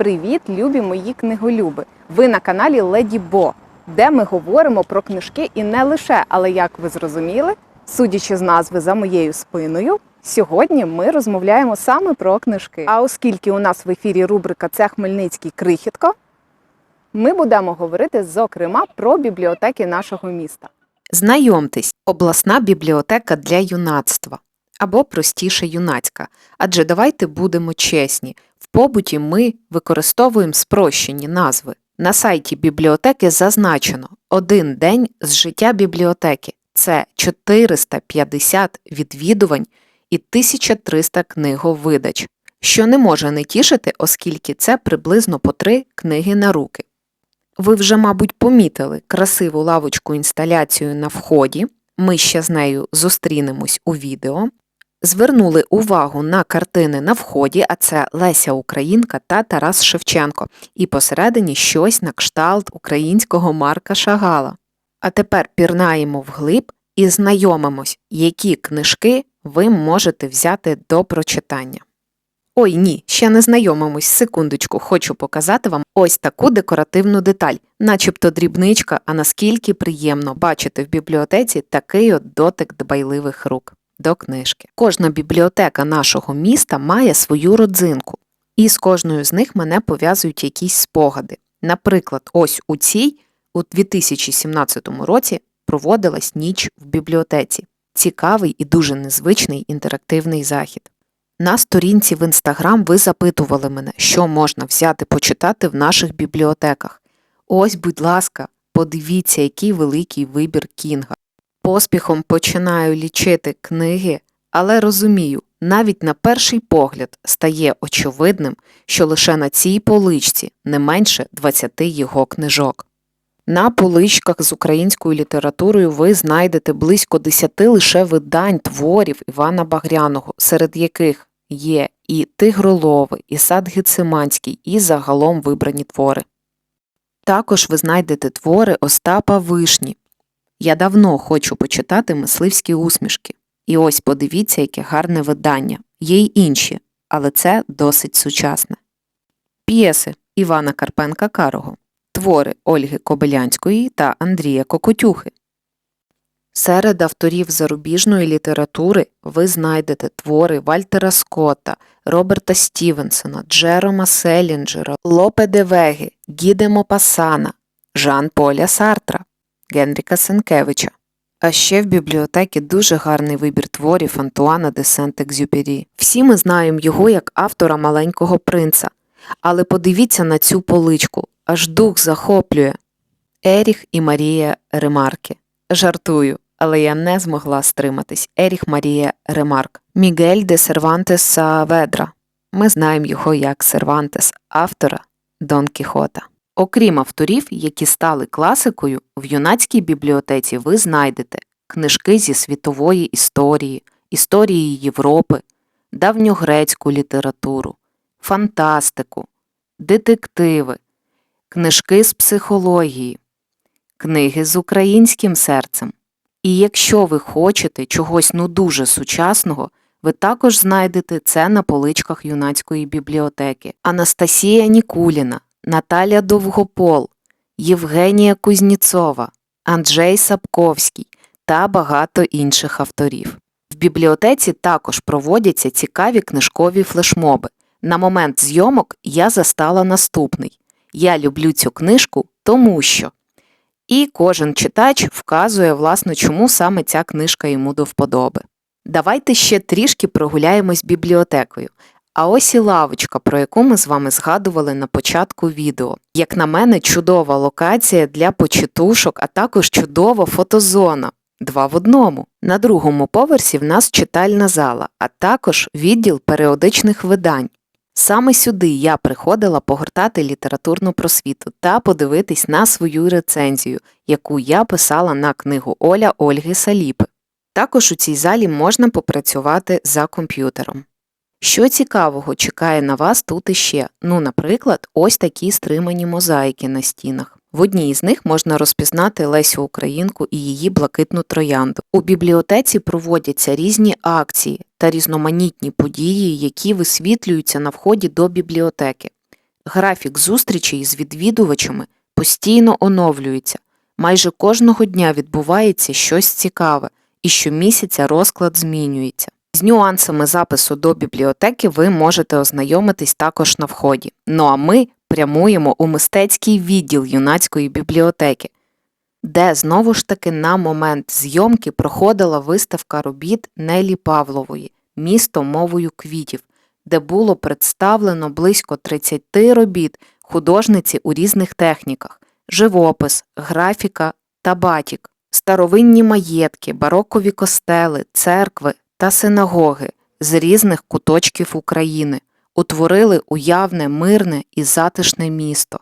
Привіт, любі мої книголюби! Ви на каналі Леді Бо, де ми говоримо про книжки і не лише, але як ви зрозуміли, судячи з назви за моєю спиною, сьогодні ми розмовляємо саме про книжки. А оскільки у нас в ефірі рубрика Це Хмельницький крихітко, ми будемо говорити зокрема про бібліотеки нашого міста. Знайомтесь, обласна бібліотека для юнацтва або простіше юнацька. Адже давайте будемо чесні, побуті ми використовуємо спрощені назви. На сайті бібліотеки зазначено один день з життя бібліотеки це 450 відвідувань і 1300 книговидач, що не може не тішити, оскільки це приблизно по три книги на руки. Ви вже, мабуть, помітили красиву лавочку інсталяцію на вході. Ми ще з нею зустрінемось у відео. Звернули увагу на картини на вході, а це Леся Українка та Тарас Шевченко, і посередині щось на кшталт українського Марка Шагала. А тепер пірнаємо вглиб і знайомимось, які книжки ви можете взяти до прочитання. Ой, ні, ще не знайомимось. Секундочку, хочу показати вам ось таку декоративну деталь, начебто дрібничка, а наскільки приємно бачити в бібліотеці такий от дотик дбайливих рук до книжки. Кожна бібліотека нашого міста має свою родзинку, і з кожною з них мене пов'язують якісь спогади. Наприклад, ось у цій у 2017 році проводилась ніч в бібліотеці. Цікавий і дуже незвичний інтерактивний захід. На сторінці в інстаграм ви запитували мене, що можна взяти почитати в наших бібліотеках. Ось, будь ласка, подивіться, який великий вибір Кінга. Поспіхом починаю лічити книги, але розумію, навіть на перший погляд стає очевидним, що лише на цій поличці не менше 20 його книжок. На поличках з українською літературою ви знайдете близько 10 лише видань творів Івана Багряного, серед яких є і Тигролови, і Сад Гециманський, і загалом вибрані твори. Також ви знайдете твори Остапа Вишні. Я давно хочу почитати мисливські усмішки. І ось подивіться, яке гарне видання. Є й інші, але це досить сучасне. П'єси Івана Карпенка Карого, твори Ольги Кобилянської та Андрія Кокотюхи. Серед авторів зарубіжної літератури ви знайдете твори Вальтера Скотта, Роберта Стівенсона, Джерома Селінджера, Лопе де Веги, Гіде Мопасана, Жан Поля Сартра, Генріка Сенкевича. А ще в бібліотекі дуже гарний вибір творів Антуана де Сент-Екзюпері. Всі ми знаємо його як автора маленького принца. Але подивіться на цю поличку, аж дух захоплює. Еріх і Марія Ремарки. Жартую, але я не змогла стриматись. Еріх Марія Ремарк. Мігель де Сервантес Сааведра. Ми знаємо його як Сервантес, автора Дон Кіхота. Окрім авторів, які стали класикою, в юнацькій бібліотеці ви знайдете книжки зі світової історії, історії Європи, давньогрецьку літературу, фантастику, детективи, книжки з психології, книги з українським серцем. І якщо ви хочете чогось ну дуже сучасного, ви також знайдете це на поличках юнацької бібліотеки. Анастасія Нікуліна, Наталя Довгопол, Євгенія Кузніцова, Анджей Сапковський та багато інших авторів. В бібліотеці також проводяться цікаві книжкові флешмоби. На момент зйомок я застала наступний. Я люблю цю книжку, тому що. І кожен читач вказує, власне, чому саме ця книжка йому до вподоби. Давайте ще трішки прогуляємось бібліотекою. А ось і лавочка, про яку ми з вами згадували на початку відео. Як на мене, чудова локація для почитушок, а також чудова фотозона. Два в одному. На другому поверсі в нас читальна зала, а також відділ періодичних видань. Саме сюди я приходила погортати літературну просвіту та подивитись на свою рецензію, яку я писала на книгу Оля Ольги Саліпи. Також у цій залі можна попрацювати за комп'ютером. Що цікавого чекає на вас тут іще? Ну, наприклад, ось такі стримані мозаїки на стінах. В одній із них можна розпізнати Лесю Українку і її блакитну троянду. У бібліотеці проводяться різні акції та різноманітні події, які висвітлюються на вході до бібліотеки. Графік зустрічей з відвідувачами постійно оновлюється. Майже кожного дня відбувається щось цікаве, і щомісяця розклад змінюється. З нюансами запису до бібліотеки ви можете ознайомитись також на вході. Ну а ми прямуємо у мистецький відділ юнацької бібліотеки, де знову ж таки на момент зйомки проходила виставка робіт Нелі Павлової Місто мовою квітів, де було представлено близько 30 робіт художниці у різних техніках: живопис, графіка та батік, старовинні маєтки, барокові костели, церкви та синагоги з різних куточків України утворили уявне, мирне і затишне місто.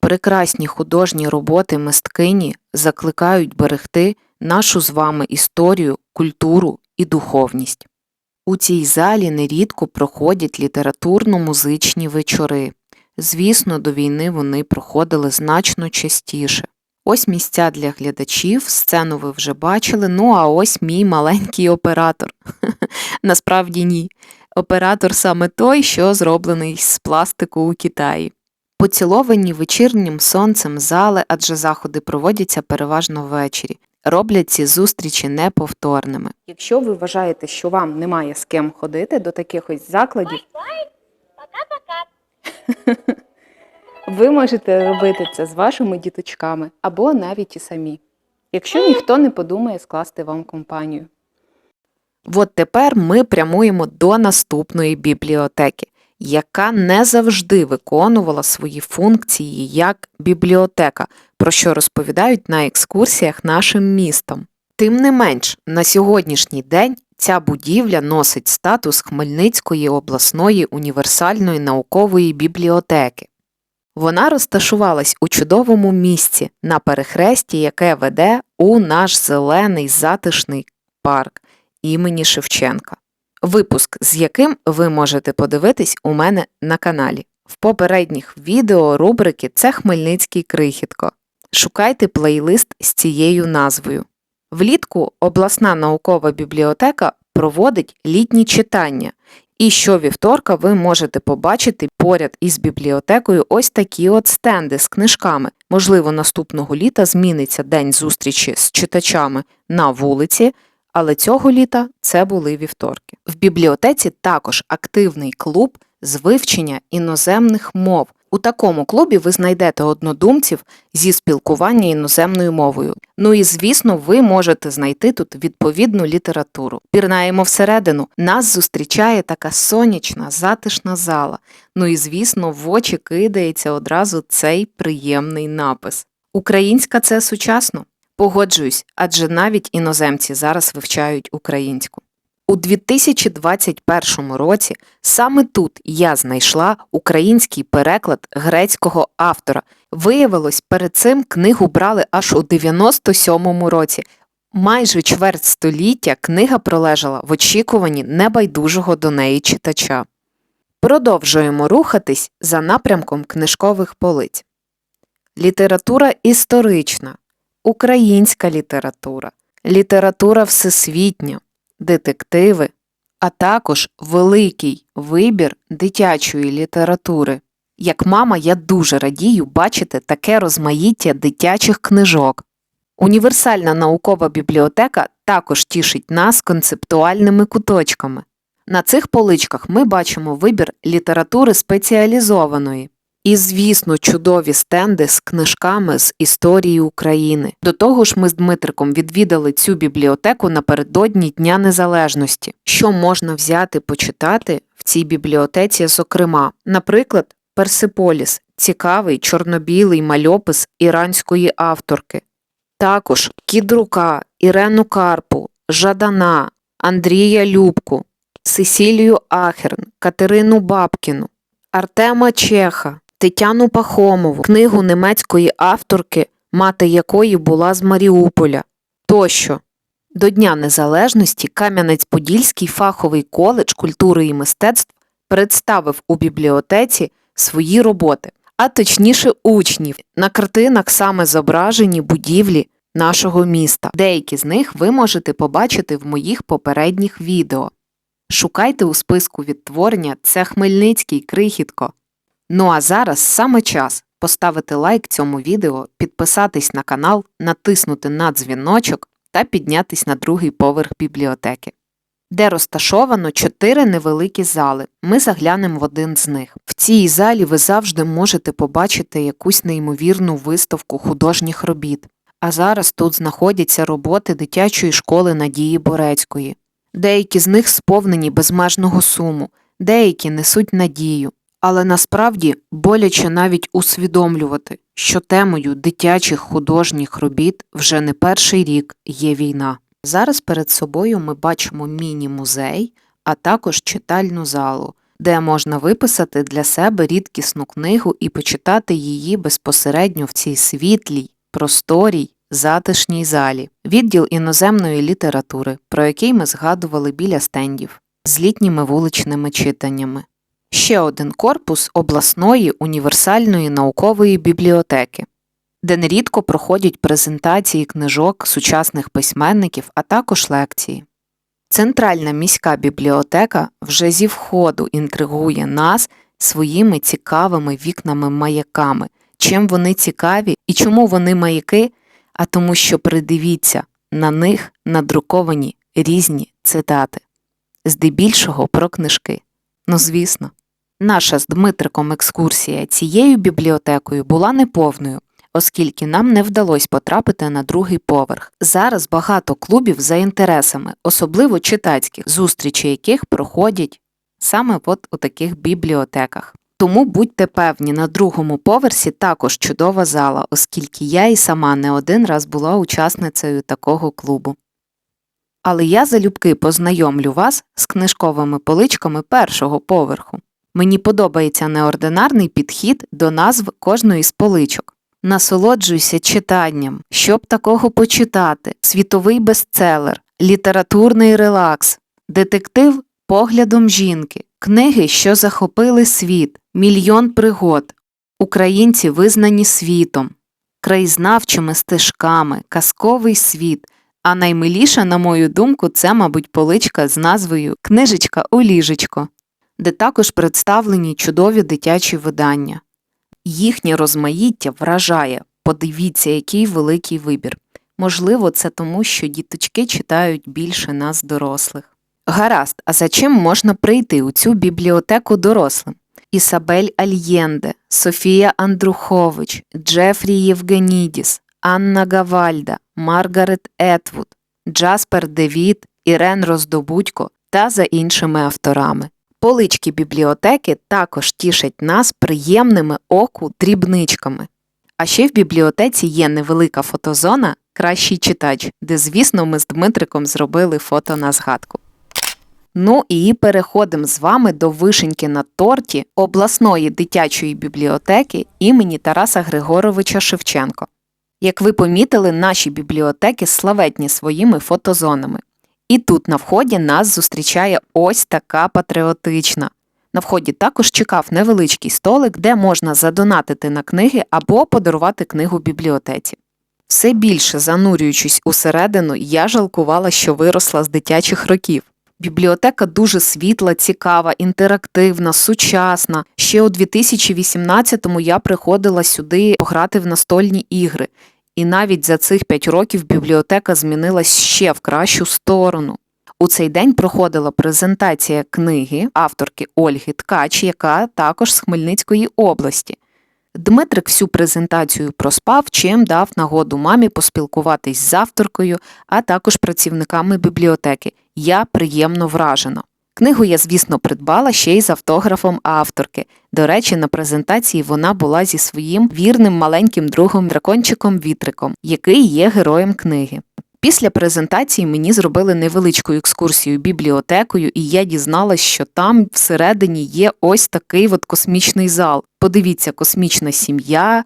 Прекрасні художні роботи мисткині закликають берегти нашу з вами історію, культуру і духовність. У цій залі нерідко проходять літературно-музичні вечори. Звісно, до війни вони проходили значно частіше. Ось місця для глядачів, сцену ви вже бачили. Ну а ось мій маленький оператор. Насправді ні. Оператор саме той, що зроблений з пластику у Китаї. Поціловані вечірнім сонцем зали, адже заходи проводяться переважно ввечері, роблять ці зустрічі неповторними. Якщо ви вважаєте, що вам немає з ким ходити до таких ось закладів, ви можете робити це з вашими діточками або навіть і самі, якщо ніхто не подумає скласти вам компанію. От тепер ми прямуємо до наступної бібліотеки, яка не завжди виконувала свої функції як бібліотека, про що розповідають на екскурсіях нашим містом. Тим не менш, на сьогоднішній день ця будівля носить статус Хмельницької обласної універсальної наукової бібліотеки. Вона розташувалась у чудовому місці на перехресті, яке веде у наш зелений затишний парк імені Шевченка. Випуск, з яким ви можете подивитись у мене на каналі. В попередніх відео рубрики Це Хмельницький крихітко. Шукайте плейлист з цією назвою. Влітку обласна наукова бібліотека проводить літні читання, і щовівторка ви можете побачити поряд із бібліотекою ось такі от стенди з книжками. Можливо, наступного літа зміниться день зустрічі з читачами на вулиці, але цього літа це були вівторки. В бібліотеці також активний клуб з вивчення іноземних мов. У такому клубі ви знайдете однодумців зі спілкування іноземною мовою. Ну і звісно, ви можете знайти тут відповідну літературу. Пірнаємо всередину. Нас зустрічає така сонячна, затишна зала. Ну і звісно, в очі кидається одразу цей приємний напис. Українська це сучасно. Погоджуюсь, адже навіть іноземці зараз вивчають українську. У 2021 році саме тут я знайшла український переклад грецького автора. Виявилось, перед цим книгу брали аж у 97-му році. Майже чверть століття книга пролежала в очікуванні небайдужого до неї читача. Продовжуємо рухатись за напрямком книжкових полиць. Література історична, українська література, література всесвітня, детективи, а також великий вибір дитячої літератури. Як мама, я дуже радію бачити таке розмаїття дитячих книжок. Універсальна наукова бібліотека також тішить нас концептуальними куточками. На цих поличках ми бачимо вибір літератури спеціалізованої. І, звісно, чудові стенди з книжками з історії України. До того ж, ми з Дмитриком відвідали цю бібліотеку напередодні Дня Незалежності. Що можна взяти почитати в цій бібліотеці, зокрема, наприклад, Персиполіс цікавий чорно-білий мальопис іранської авторки. Також Кідрука, Ірену Карпу, Жадана, Андрія Любку, Сесілію Ахерн, Катерину Бабкіну, Артема Чеха, Тетяну Пахомову, книгу німецької авторки, мати якої була з Маріуполя тощо. До Дня Незалежності Кам'янець-Подільський фаховий коледж культури і мистецтв представив у бібліотеці свої роботи, а точніше учнів. На картинах саме зображені будівлі нашого міста. Деякі з них ви можете побачити в моїх попередніх відео. Шукайте у списку відтворення це Хмельницький крихітко. Ну а зараз саме час поставити лайк цьому відео, підписатись на канал, натиснути на дзвіночок та піднятись на другий поверх бібліотеки, де розташовано чотири невеликі зали. Ми заглянемо в один з них. В цій залі ви завжди можете побачити якусь неймовірну виставку художніх робіт. А зараз тут знаходяться роботи дитячої школи Надії Борецької. Деякі з них сповнені безмежного суму, деякі несуть надію. Але насправді боляче навіть усвідомлювати, що темою дитячих художніх робіт вже не перший рік є війна. Зараз перед собою ми бачимо міні-музей, а також читальну залу, де можна виписати для себе рідкісну книгу і почитати її безпосередньо в цій світлій, просторій, затишній залі, відділ іноземної літератури, про який ми згадували біля стендів, з літніми вуличними читаннями. Ще один корпус обласної універсальної наукової бібліотеки, де нерідко проходять презентації книжок сучасних письменників, а також лекції. Центральна міська бібліотека вже зі входу інтригує нас своїми цікавими вікнами-маяками. Чим вони цікаві і чому вони маяки? А тому, що придивіться, на них надруковані різні цитати, здебільшого про книжки. Ну, звісно. Наша з Дмитриком екскурсія цією бібліотекою була неповною, оскільки нам не вдалося потрапити на другий поверх. Зараз багато клубів за інтересами, особливо читацьких, зустрічі яких проходять саме от у таких бібліотеках. Тому будьте певні, на другому поверсі також чудова зала, оскільки я і сама не один раз була учасницею такого клубу. Але я залюбки познайомлю вас з книжковими поличками першого поверху. Мені подобається неординарний підхід до назв кожної з поличок. Насолоджуйся читанням, щоб такого почитати, світовий бестселер, літературний релакс, детектив поглядом жінки, книги, що захопили світ, мільйон пригод, українці визнані світом, краєзнавчими стежками, казковий світ. А наймиліша, на мою думку, це, мабуть, поличка з назвою Книжечка у ліжечко де також представлені чудові дитячі видання. Їхнє розмаїття вражає, подивіться, який великий вибір. Можливо, це тому, що діточки читають більше нас, дорослих. Гаразд, а за чим можна прийти у цю бібліотеку дорослим? Ісабель Альєнде, Софія Андрухович, Джефрі Євгенідіс, Анна Гавальда, Маргарет Етвуд, Джаспер Девід, Ірен Роздобудько та за іншими авторами. Полички бібліотеки також тішать нас приємними оку дрібничками. А ще в бібліотеці є невелика фотозона Кращий читач, де, звісно, ми з Дмитриком зробили фото на згадку. Ну і переходимо з вами до вишеньки на торті обласної дитячої бібліотеки імені Тараса Григоровича Шевченко. Як ви помітили, наші бібліотеки славетні своїми фотозонами. І тут на вході нас зустрічає ось така патріотична. На вході також чекав невеличкий столик, де можна задонатити на книги або подарувати книгу бібліотеці. Все більше занурюючись усередину, я жалкувала, що виросла з дитячих років. Бібліотека дуже світла, цікава, інтерактивна, сучасна. Ще у 2018-му я приходила сюди пограти в настольні ігри, і навіть за цих 5 років бібліотека змінилась ще в кращу сторону. У цей день проходила презентація книги авторки Ольги Ткач, яка також з Хмельницької області. Дмитрик всю презентацію проспав, чим дав нагоду мамі поспілкуватись з авторкою, а також працівниками бібліотеки. Я приємно вражена. Книгу я, звісно, придбала ще й з автографом авторки. До речі, на презентації вона була зі своїм вірним маленьким другом дракончиком Вітриком, який є героєм книги. Після презентації мені зробили невеличку екскурсію бібліотекою, і я дізналась, що там всередині є ось такий от космічний зал. Подивіться, космічна сім'я,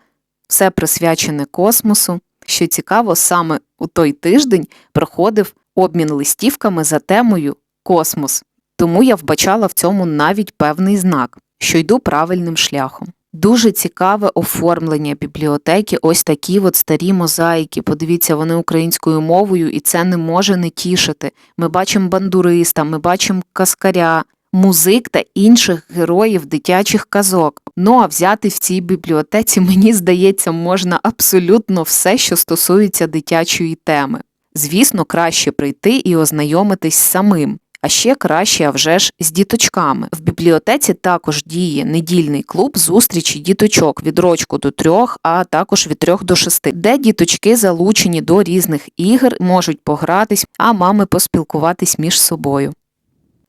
все присвячене космосу. Що цікаво, саме у той тиждень проходив обмін листівками за темою Космос. Тому я вбачала в цьому навіть певний знак, що йду правильним шляхом. Дуже цікаве оформлення бібліотеки, ось такі от старі мозаїки. Подивіться, вони українською мовою, і це не може не тішити. Ми бачимо бандуриста, ми бачимо каскаря. музик та інших героїв дитячих казок. Ну а взяти в цій бібліотеці, мені здається, можна абсолютно все, що стосується дитячої теми. Звісно, краще прийти і ознайомитись самим. А ще краще, а вже ж з діточками. В бібліотеці також діє недільний клуб зустрічі діточок від рочку до трьох, а також від трьох до шести, де діточки залучені до різних ігор, можуть погратись, а мами поспілкуватись між собою.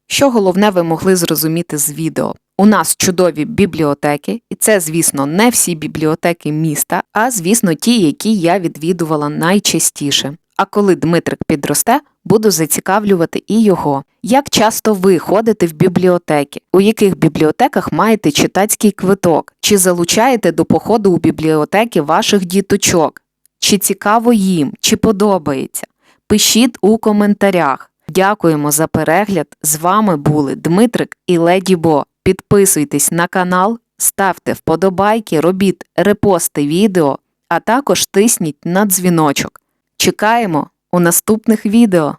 Що головне ви могли зрозуміти з відео? У нас чудові бібліотеки, і це, звісно, не всі бібліотеки міста, а звісно, ті, які я відвідувала найчастіше. А коли Дмитрик підросте, буду зацікавлювати і його. Як часто ви ходите в бібліотеки? У яких бібліотеках маєте читацький квиток? Чи залучаєте до походу у бібліотеки ваших діточок? Чи цікаво їм, чи подобається? Пишіть у коментарях. Дякуємо за перегляд. З вами були Дмитрик і Леді Бо. Підписуйтесь на канал, ставте вподобайки, робіть репости відео, а також тисніть на дзвіночок. Чекаємо у наступних відео.